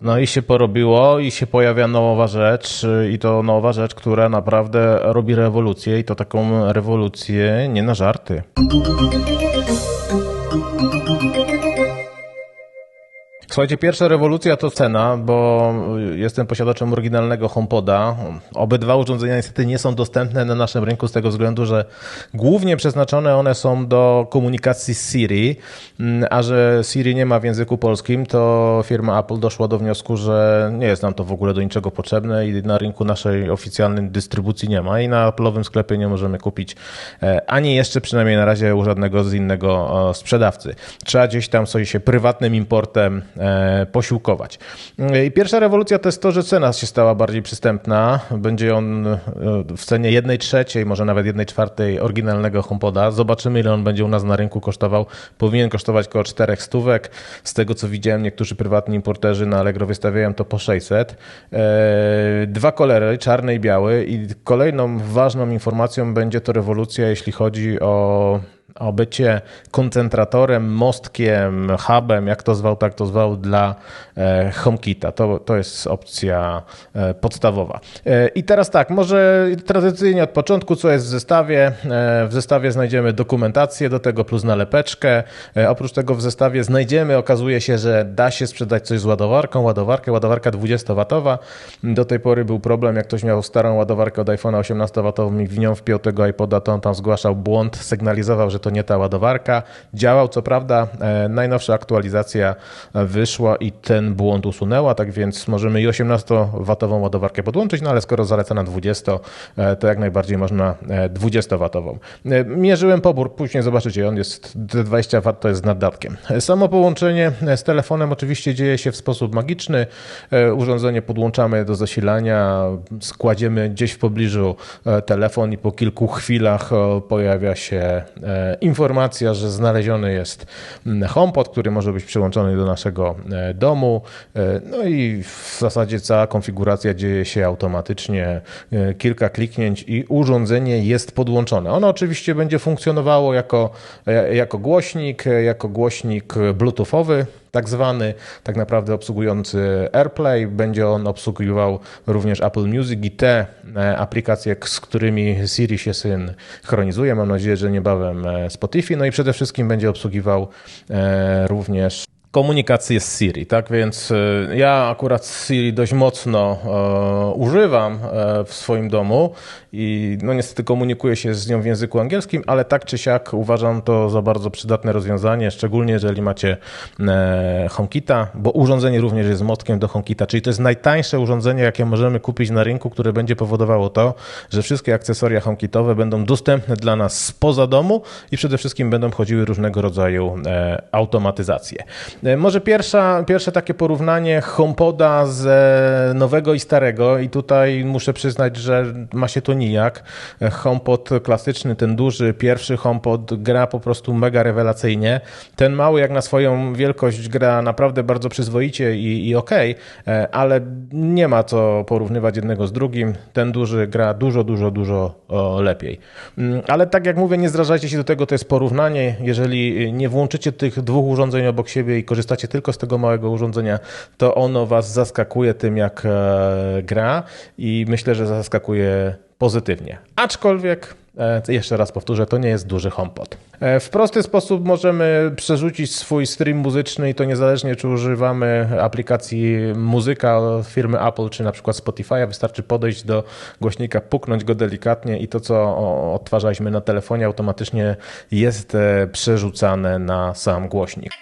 No i się porobiło i się pojawia nowa rzecz i to nowa rzecz, która naprawdę robi rewolucję i to taką rewolucję nie na żarty. Słuchajcie, pierwsza rewolucja to cena, bo jestem posiadaczem oryginalnego HomePoda. Obydwa urządzenia niestety nie są dostępne na naszym rynku z tego względu, że głównie przeznaczone one są do komunikacji z Siri, a że Siri nie ma w języku polskim, to firma Apple doszła do wniosku, że nie jest nam to w ogóle do niczego potrzebne i na rynku naszej oficjalnej dystrybucji nie ma i na Apple'owym sklepie nie możemy kupić e, ani jeszcze przynajmniej na razie u żadnego z innego sprzedawcy. Trzeba gdzieś tam sobie się prywatnym importem E, posiłkować. I pierwsza rewolucja to jest to, że cena się stała bardziej przystępna. Będzie on e, w cenie 1 trzeciej, może nawet 1 czwartej oryginalnego HomePoda. Zobaczymy, ile on będzie u nas na rynku kosztował. Powinien kosztować około 4 stówek. Z tego, co widziałem, niektórzy prywatni importerzy na Allegro wystawiają to po 600. E, dwa kolory, czarny i biały. I kolejną ważną informacją będzie to rewolucja, jeśli chodzi o o bycie koncentratorem, mostkiem, hubem, jak to zwał, tak to zwał, dla e, HomeKita. To, to jest opcja e, podstawowa. E, I teraz tak, może tradycyjnie od początku, co jest w zestawie. W zestawie znajdziemy dokumentację do tego plus nalepeczkę. Oprócz tego w zestawie znajdziemy, okazuje się, że da się sprzedać coś z ładowarką, ładowarkę, ładowarka 20W. Do tej pory był problem, jak ktoś miał starą ładowarkę od iPhone'a 18W i w nią wpiął tego iPoda, to on tam zgłaszał błąd, sygnalizował, że to nie ta ładowarka. Działał, co prawda, e, najnowsza aktualizacja wyszła i ten błąd usunęła, tak więc możemy i 18W ładowarkę podłączyć, no ale skoro zaleca na 20, e, to jak najbardziej można 20W. E, mierzyłem pobór, później zobaczycie, on jest 20W, to jest naddatkiem. Samo połączenie z telefonem oczywiście dzieje się w sposób magiczny. Urządzenie podłączamy do zasilania, składziemy gdzieś w pobliżu telefon i po kilku chwilach pojawia się informacja, że znaleziony jest mm, HomePod, który może być przyłączony do naszego e, domu. E, no i w zasadzie cała konfiguracja dzieje się automatycznie. E, kilka kliknięć i urządzenie jest podłączone. Ono oczywiście będzie funkcjonowało jako, jako głośnik, jako głośnik bluetoothowy tak zwany, tak naprawdę obsługujący AirPlay. Będzie on obsługiwał również Apple Music i te e, aplikacje, z którymi Siri się synchronizuje. Mam nadzieję, że niebawem e, Spotify. No i przede wszystkim będzie obsługiwał e, również komunikację z Siri, tak więc e, ja akurat Siri dość mocno e, używam e, w swoim domu i no niestety komunikuję się z nią w języku angielskim, ale tak czy siak uważam to za bardzo przydatne rozwiązanie, szczególnie jeżeli macie e, HomeKita, bo urządzenie również jest motkiem do HomeKita, czyli to jest najtańsze urządzenie, jakie możemy kupić na rynku, które będzie powodowało to, że wszystkie akcesoria HomeKitowe będą dostępne dla nas spoza domu i przede wszystkim będą chodziły różnego rodzaju e, automatyzacje. E, może pierwsza, pierwsze takie porównanie HomePoda z nowego i starego i tutaj muszę przyznać, że ma się to nijak. HomePod klasyczny, ten duży, pierwszy HomePod gra po prostu mega rewelacyjnie. Ten mały jak na swoją wielkość gra naprawdę bardzo przyzwoicie i, i ok, e, ale nie ma co porównywać jednego z drugim. Ten duży gra dużo, dużo, dużo lepiej. Mm, ale tak jak mówię, nie zrażajcie się do tego, to jest porównanie. Jeżeli nie włączycie tych dwóch urządzeń obok siebie i korzystacie tylko z tego małego urządzenia, to ono was zaskakuje tym, jak e, gra i myślę, że zaskakuje pozytywnie. Aczkolwiek, e, jeszcze raz powtórzę, to nie jest duży HomePod. E, w prosty sposób możemy przerzucić swój stream muzyczny i to niezależnie czy używamy aplikacji muzyka firmy Apple czy na przykład Spotify'a, wystarczy podejść do głośnika, puknąć go delikatnie i to co odtwarzaliśmy na telefonie automatycznie jest przerzucane na sam głośnik.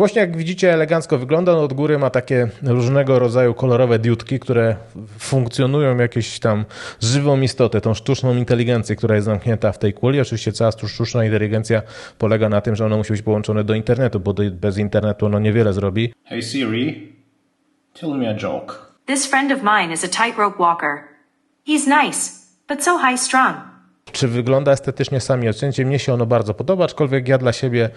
Głośnik, jak widzicie, elegancko wygląda. No od góry ma takie różnego rodzaju kolorowe diutki, które funkcjonują jakieś tam żywą istotę, tą sztuczną inteligencję, która jest zamknięta w tej kuli. Oczywiście cała sztuczna inteligencja polega na tym, że ono musi być połączone do internetu, bo bez internetu ono niewiele zrobi. Hey Siri, tell me a joke. This friend of mine is a tightrope walker. He's nice, but so high strung. Czy wygląda estetycznie, sami ocencie. Mnie się ono bardzo podoba, aczkolwiek ja dla siebie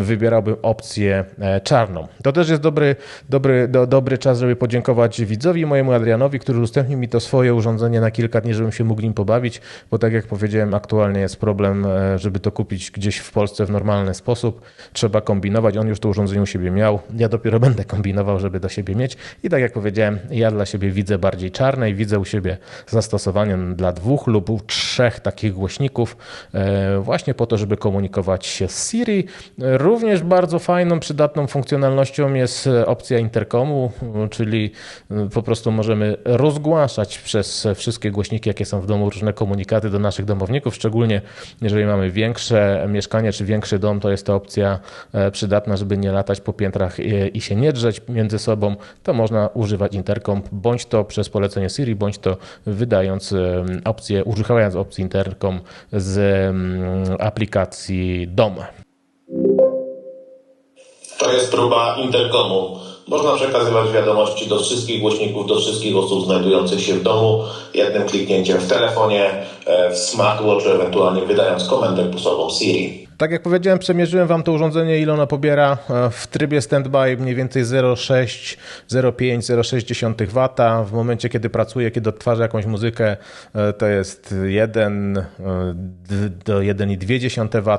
wybierałbym opcję e, czarną. To też jest dobry, dobry, do, dobry czas, żeby podziękować widzowi mojemu Adrianowi, który udostępnił mi to swoje urządzenie na kilka dni, żebym się mógł nim pobawić, bo tak jak powiedziałem, aktualnie jest problem, e, żeby to kupić gdzieś w Polsce w normalny sposób. Trzeba kombinować. On już to urządzenie u siebie miał. Ja dopiero będę kombinował, żeby do siebie mieć. I tak jak powiedziałem, ja dla siebie widzę bardziej czarne i widzę u siebie zastosowanie dla dwóch lub trzech takich głośników, e, właśnie po to, żeby komunikować się z Siri. Również bardzo fajną, przydatną funkcjonalnością jest opcja interkomu, czyli po prostu możemy rozgłaszać przez wszystkie głośniki, jakie są w domu, różne komunikaty do naszych domowników, szczególnie jeżeli mamy większe mieszkanie czy większy dom, to jest to opcja e, przydatna, żeby nie latać po piętrach i się nie drzeć między sobą, to można używać interkom, bądź to przez polecenie Siri, bądź to wydając opcję, używając opcji interkom z aplikacji DOM. To jest próba interkomu. Można przekazywać wiadomości do wszystkich głośników, do wszystkich osób znajdujących się w domu jednym kliknięciem w telefonie, e, w smartwatchu, ewentualnie wydając komendę głosową Siri. Tak jak powiedziałem, przemierzyłem Wam to urządzenie, ile ono pobiera e, w trybie standby mniej więcej 0,6, 0,5, 0,6 W. W momencie, kiedy pracuję, kiedy odtwarzę jakąś muzykę, e, to jest 1 e, do 1,2 W.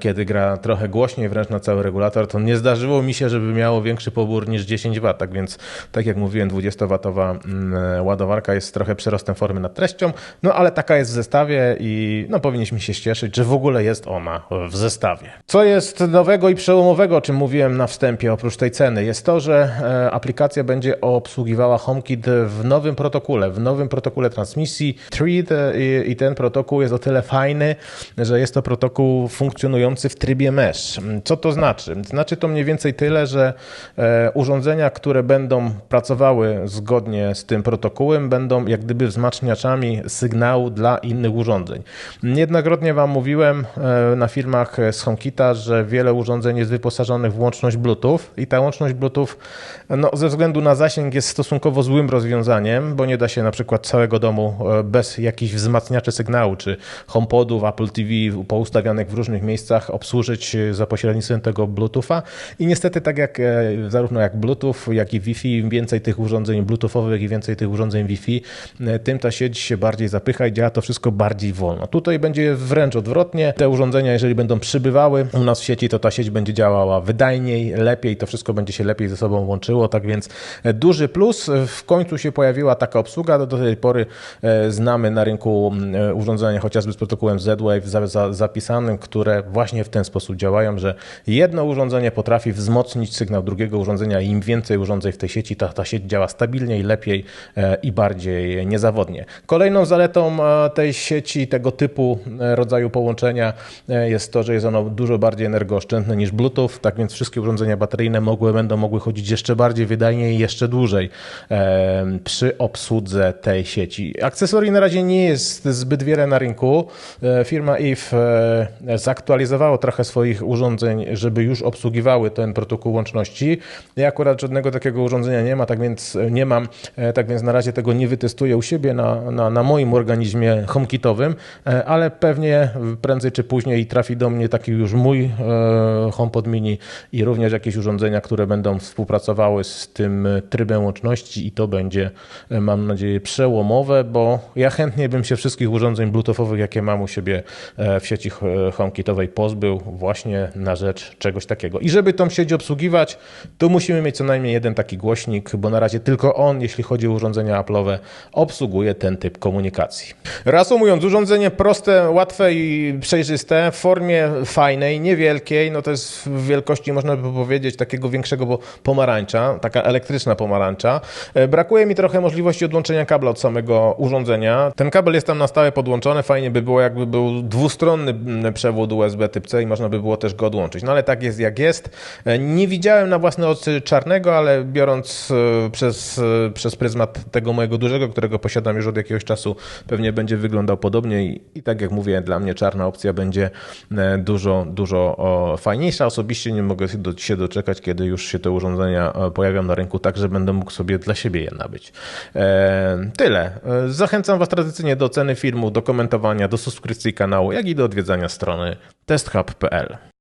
Kiedy gra trochę głośniej, wręcz na cały regulator, to nie zdarzyło mi się, żeby miało większy pobór niż 10 W. Tak więc, tak jak mówiłem, 20W mm, ładowarka jest trochę przyrostem formy nad treścią, no ale taka jest w zestawie i no powinniśmy się cieszyć, że w ogóle jest ona w zestawie. Co jest nowego i przełomowego, o czym mówiłem na wstępie, oprócz tej ceny, jest to, że e, aplikacja będzie obsługiwała HomeKit w nowym protokole, w nowym protokole transmisji Thread i ten protokół jest o tyle fajny, że jest to protokół funkcjonujący w trybie mesh. Co to znaczy? Znaczy to mniej więcej tyle, że e, urządzenia, które będą pracowały zgodnie z tym protokołem, będą jak gdyby wzmacniaczami sygnału dla innych urządzeń. Niejednokrotnie Wam mówiłem e, na filmie, filmach z HomeKita, że wiele urządzeń jest wyposażonych w łączność Bluetooth i ta łączność Bluetooth no, ze względu na zasięg jest stosunkowo złym rozwiązaniem, bo nie da się na przykład całego domu e, bez jakichś wzmacniaczy sygnału, czy HomePodów, Apple TV poustawianych w różnych miejscach obsłużyć e, za pośrednictwem tego Bluetootha i niestety tak jak e, zarówno jak Bluetooth, jak i Wi-Fi, im więcej tych urządzeń Bluetoothowych i więcej tych urządzeń Wi-Fi, tym ta sieć się bardziej zapycha i działa to wszystko bardziej wolno. Tutaj będzie wręcz odwrotnie. Te urządzenia, jeżeli jeżeli będą przybywały u nas w sieci, to ta sieć będzie działała wydajniej, lepiej, to wszystko będzie się lepiej ze sobą łączyło, tak więc e, duży plus. W końcu się pojawiła taka obsługa, do tej pory e, znamy na rynku e, urządzenia chociażby z protokołem Z-Wave zapisanym, które właśnie w ten sposób działają, że jedno urządzenie potrafi wzmocnić sygnał drugiego urządzenia i im więcej urządzeń w tej sieci, ta, ta sieć działa stabilniej, lepiej i bardziej niezawodnie. Kolejną zaletą tej sieci, tego typu rodzaju połączenia jest jest to, że jest ono dużo bardziej energooszczędne niż Bluetooth, tak więc wszystkie urządzenia bateryjne mogły, będą mogły chodzić jeszcze bardziej wydajnie i jeszcze dłużej e, przy obsłudze tej sieci. Akcesorii na razie nie jest zbyt wiele na rynku. E, firma EVE e, zaktualizowała trochę swoich urządzeń, żeby już obsługiwały ten protokół łączności. Ja akurat żadnego takiego urządzenia nie ma, tak więc nie mam, e, tak więc na razie tego nie wytestuję u siebie na, na, na moim organizmie HomeKitowym, e, ale pewnie prędzej czy później trafi trafi do mnie taki już mój e, HomePod Mini i również jakieś urządzenia, które będą współpracowały z tym trybem łączności i to będzie, e, mam nadzieję, przełomowe, bo ja chętnie bym się wszystkich urządzeń bluetoothowych, jakie mam u siebie e, w sieci HomeKitowej pozbył właśnie na rzecz czegoś takiego. I żeby tą sieć obsługiwać, to musimy mieć co najmniej jeden taki głośnik, bo na razie tylko on, jeśli chodzi o urządzenia Apple'owe, obsługuje ten typ komunikacji. Reasumując, urządzenie proste, łatwe i przejrzyste w formie fajnej, niewielkiej, no to jest w wielkości, można by powiedzieć, takiego większego pomarańcza, taka elektryczna pomarańcza. E, brakuje mi trochę możliwości odłączenia kabla od samego urządzenia. Ten kabel jest tam na stałe podłączony, fajnie by było, jakby był dwustronny przewód USB typ C i można by było też go odłączyć. No ale tak jest jak jest. E, nie widziałem na własne oczy czarnego, ale biorąc e, przez, przez pryzmat tego mojego dużego, którego posiadam już od jakiegoś czasu, pewnie będzie wyglądał podobnie i, i tak jak mówię, dla mnie czarna opcja będzie dużo, dużo o, fajniejsza. Osobiście nie mogę się, do, się doczekać, kiedy już się te urządzenia e, pojawią na rynku, tak że będę mógł sobie dla siebie je nabyć. E, tyle. E, Zachęcam Was tradycyjnie do oceny filmu, do komentowania, do subskrypcji kanału, jak i do odwiedzania strony testhub.pl.